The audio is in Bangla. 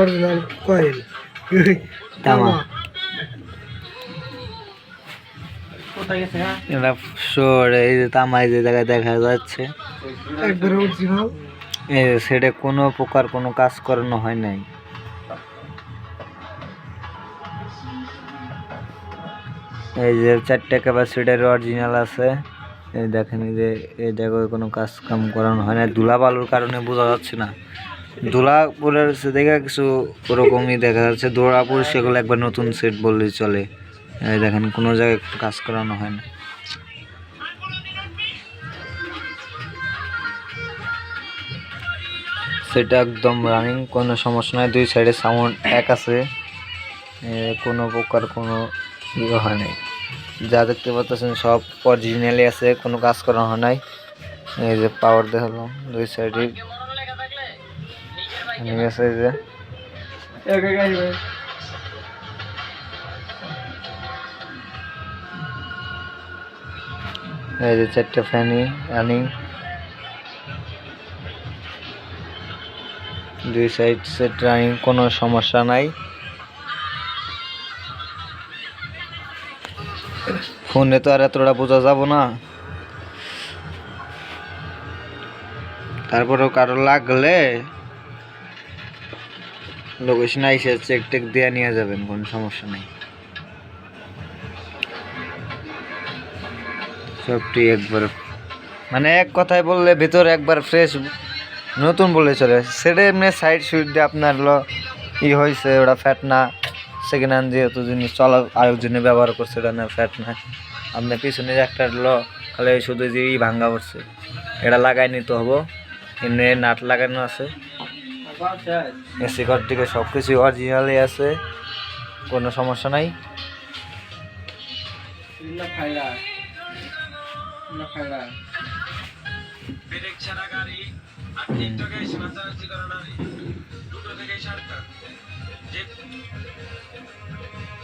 অরিজিনাল কয়েল তামা হ্যাঁ এটা শোর এই যে তামাই যে জায়গায় দেখা যাচ্ছে। এই যে সেটা কোনো প্রকার কোনো কাজ করানো হয় নাই। এই যে চারটে ক্যাপাসিটার অরিজিনাল আছে। এই দেখেন যে, এই দেখো, কোনো কাজ কাম করানো হয় না। ধুলা বালুর কারণে বোঝা যাচ্ছে না। ধুলা পরে দেখে কিছু ওরকমই দেখা যাচ্ছে। দৌড়াপুর সেগুলো একবার নতুন সেট বললেই চলে। এই দেখেন, কোনো জায়গায় কাজ করানো হয় না। সেটা একদম রানিং কোনো সমস্যা নাই। দুই সাইডে সাউন্ড এক আছে। কোনো প্রকার কোনো ইয়ে হয় নাই। যা দেখতে পাচ্ছেন সব অরিজিনালি আছে কোনো কাজ করা হয় নাই। এই যে পাওয়ার দেখালাম দুই সাইডে আছে যে এই যে চারটে ফ্যানই রানিং দুই সাইড সেট রানিং কোনো সমস্যা নাই। ফোনে তো আর এতটা বোঝা যাব না। তারপরেও কারও লাগলে লোকেশন আইসে চেক টেক দিয়ে নিয়ে যাবেন, কোনো সমস্যা নেই। সবটি একবার মানে এক কথায় বললে ভিতরে একবার ফ্রেশ নতুন বলে চলে সেটা এমনি সাইড সুইড দিয়ে আপনার ই হয়েছে ওটা ফ্যাট না। সেকেন্ড হ্যান্ড যেহেতু জিনিস চলা আয়োজনে ব্যবহার করছে, এটা না ফ্যাট না। আপনার পিছনে একটা ল, খালি শুধু যে ই ভাঙ্গা পড়ছে। এটা লাগাই নিতে হব। এমনি নাট লাগানো আছে। এসি ঘর থেকে সব কিছু অরিজিনালি আছে। কোনো সমস্যা নাই।